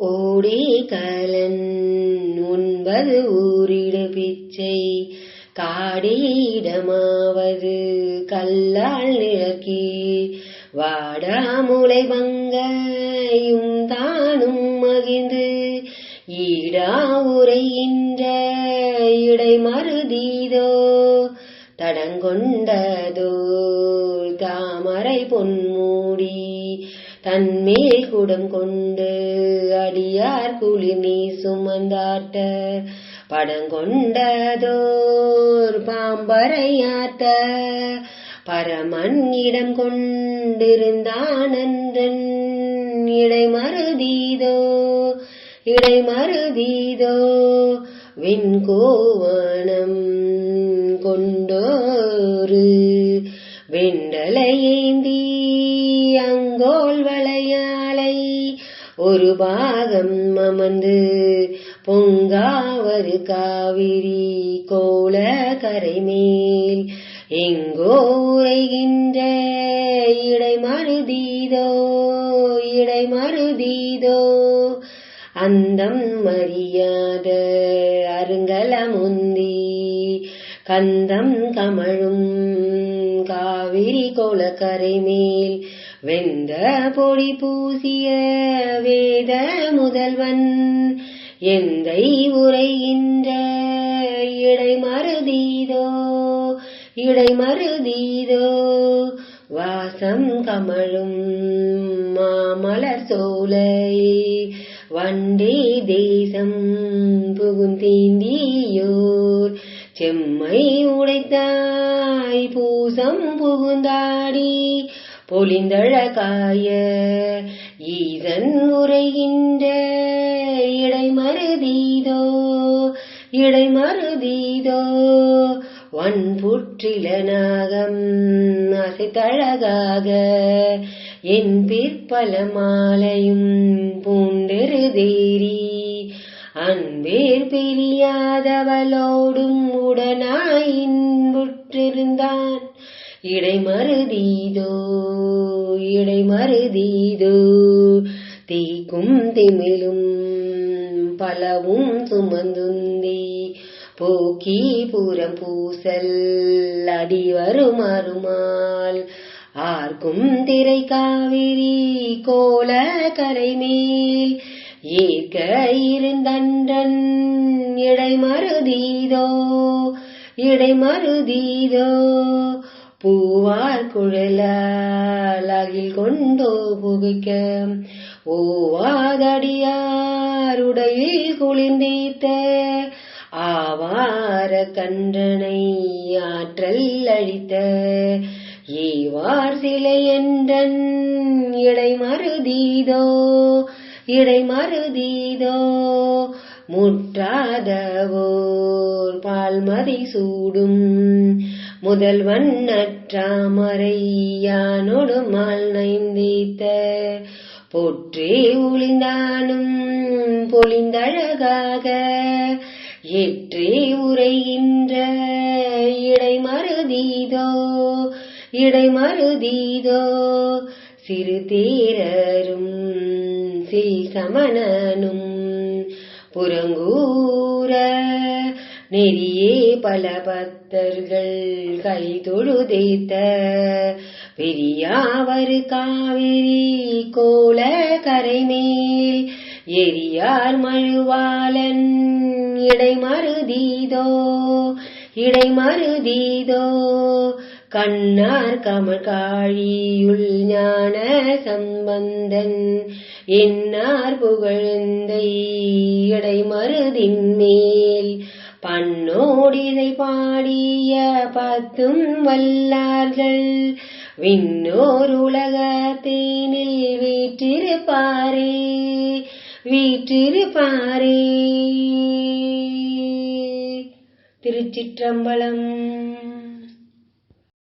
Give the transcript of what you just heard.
ஓடே கலன் ஒன்பது ஊரிடு பிச்சை. காடியிடமாவது கல்லால் நிழக்கி வாடாமுளை பங்கையும் தானும் மகிழ்ந்து. ஈடா உரையின்ற இடை மருதீதோ. தடங்கொண்டதோ தாமரை பொன்மூடி. தன்மேல் குடம் கொண்டு அடியார் குளிர் நீ சுமந்தாட்ட படங்கொண்டதோர் பாம்பரையாட்ட பரமன் இடம் கொண்டிருந்தானன்றன் இடை மருதீதோ இடை மருதீதோ விண்கோவணம் கொண்டோரு. வெண்டலையேந்தி அங்க ஒரு பாகம் அமர்ந்து பொங்காவரு காவிரி கோல கரைமேல் எங்கோ உரைகின்ற இடை மருதீதோ இடை மருதீதோ. அந்தம் மரியாத அருங்கலமுந்தி கந்தம் கமழும் காவிரி கோலக்கரை மேல். வெந்த பொடி பூசிய வேத முதல்வன் எந்தை உரைகின்ற இடை மருதீதோ இடை மருதீதோ வாசம் கமழும் மாமலர் சோலை வண்டே தேசம் புகுந்தீந்தியோர் செம்மை உடைத்தாய் பூசம் புகுந்தாடி பொலிந்தழகாய ஈசன் உரைகின்ற இடைமருதீதோ இடைமருதீதோ வன்புற்றிலனாகம் அசைத்தழகாக என் பிற்பல மாலையும் பூண்டெருதேரி அன்பேர் பிரியாதவளோடும் உடனாயின்புற்றிருந்தான் இடை மருதீதோ இடை மருதீதோ தீக்கும் திமிழும் பலவும் சுமந்துந்தி போக்கி புறம் பூசல் அடி வரும் அருமாள் ஆர்க்கும் திரை காவிரி கோல கரைமேல் ஏற்க இருந்தன்றன் இடை மருதீதோ பூவார் குழலாகில் கொண்டோ புகைக்க. ஓவாதடியாருடையில் குளிர்ந்தீத்த. ஆவார கன்றனை ஆற்றல் அழித்த. ஏவார் சிலை என்றன் இடை மருதீதோ. இடை மருதீதோ. முற்றாதவோர் பால்மதி சூடும். முதல்வன் நற்றாமரை மால் நைந்தீத்த. போற்றே ஒளிந்தானும் பொழிந்தழகாக ஏற்றே உரைகின்ற இடை மருதீதோ இடை மருதீதோ சிறு தேரரும் சில் சமணனும் புறங்கூர நெறியே பல பக்தர்கள் கை தொழுதைத்த பெரியாவர் காவிரி கோல கரைமேல் எரியார் மழுவாளன் இடை மருதீதோ இடை மருதீதோ கண்ணார் கமகாழியுள் ஞான சம்பந்தன் என்னார் புகழ்ந்தை இடை மருதின் மேல் பன்னோடிதை பாடிய பத்தும் வல்லார்கள். விண்ணோர் உலகத்தேனில் வீற்றிருப்பாரே வீற்றிருப்பாரே. திருச்சிற்றம்பலம்